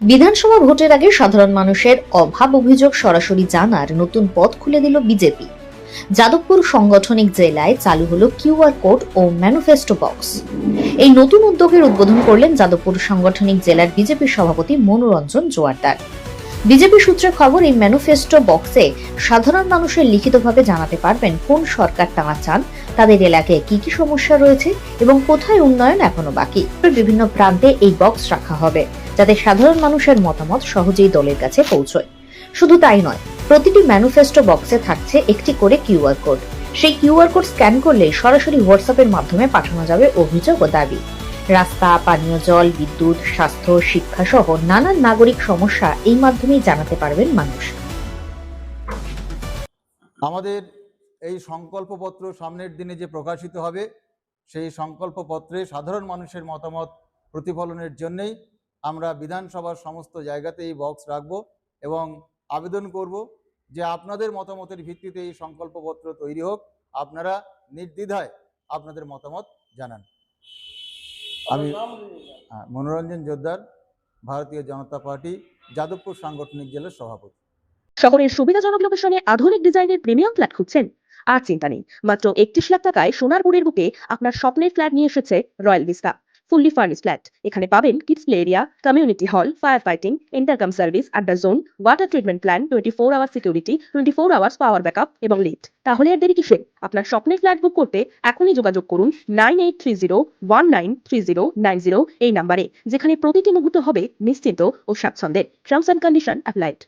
বিধানসভা ভোটের আগে সাধারণ মানুষের অভাব অভিযোগ সরাসরি জানার নতুন পথ খুলে দিল বিজেপি। যাদবপুর সাংগঠনিক জেলায় চালু হলো কিউআর কোড ও ম্যানিফেস্টো বক্স। এই নতুন উদ্যোগের উদ্বোধন করলেন যাদবপুর সাংগঠনিক জেলার বিজেপি সভাপতি মনোরঞ্জন জোয়ারদার। বিজেপি সূত্রে খবর, এই ম্যানিফেস্টো বক্সে সাধারণ মানুষের লিখিতভাবে জানাতে পারবেন কোন সরকার তারা চান, তাদের এলাকায় কি কি সমস্যা রয়েছে এবং কোথায় উন্নয়ন এখনও বাকি। বিভিন্ন প্রান্তে এই বক্স রাখা হবে। যাতে সাধারণ মানুষের মতামত সহজেই দলের কাছে পৌঁছয়। শুধু তাই নয়, প্রতিটি ম্যানিফেস্টো বক্সে থাকছে একটি করে কিউআর কোড। সেই কিউআর কোড স্ক্যান করলে সরাসরি হোয়াটসঅ্যাপের মাধ্যমে পাঠানো যাবে অভিযোগ ও দাবি। রাস্তা, পানীয় জল, বিদ্যুৎ, স্বাস্থ্য শিক্ষা সহ নানান নাগরিক সমস্যা এই মাধ্যমেই জানাতে পারবেন মানুষ। আমাদের এই সংকল্পপত্র সামনের দিনে যে প্রকাশিত হবে, সেই সংকল্পপত্রে সাধারণ মানুষের মতামত প্রতিফলনের জন্যেই আমরা বিধানসভার সমস্ত জায়গাতে এই বক্স রাখব এবং আবেদন করব যে আপনাদের মতামতের ভিত্তিতে এই সংকল্পপত্র তৈরি হোক। আপনারা নির্দ্বিধায় আপনাদের মতামত জানান। আমি মনোরঞ্জন জোদ্দার, ভারতীয় জনতা পার্টি, যাদবপুর সাংগঠনিক জেলার সভাপতি। শহরের সুবিধাজনক লোকেশনে আধুনিক ডিজাইনের প্রিমিয়াম ফ্ল্যাট খুঁজছেন। আর চিন্তা নেই, মাত্র একত্রিশ লাখ টাকায় সোনারপুরের বুকে আপনার স্বপ্নের ফ্ল্যাট নিয়ে এসেছে Royal Vista fully furnish flat এখানে পাবেন kids play area community hall fire fighting intercom service আড্ডা zone water treatment plan twenty four hour security twenty four hours power backup এবং লিফট তাহলে আর দেরি কিসে আপনার স্বপ্নের ফ্ল্যাট বুক করতে এখনই যোগাযোগ করুন nine eight three zero one nine three zero nine zero এই নাম্বারে যেখানে প্রতিটি মুহূর্ত হবে নিশ্চিন্ত ও স্বাচ্ছন্দ্যের। Terms and condition applied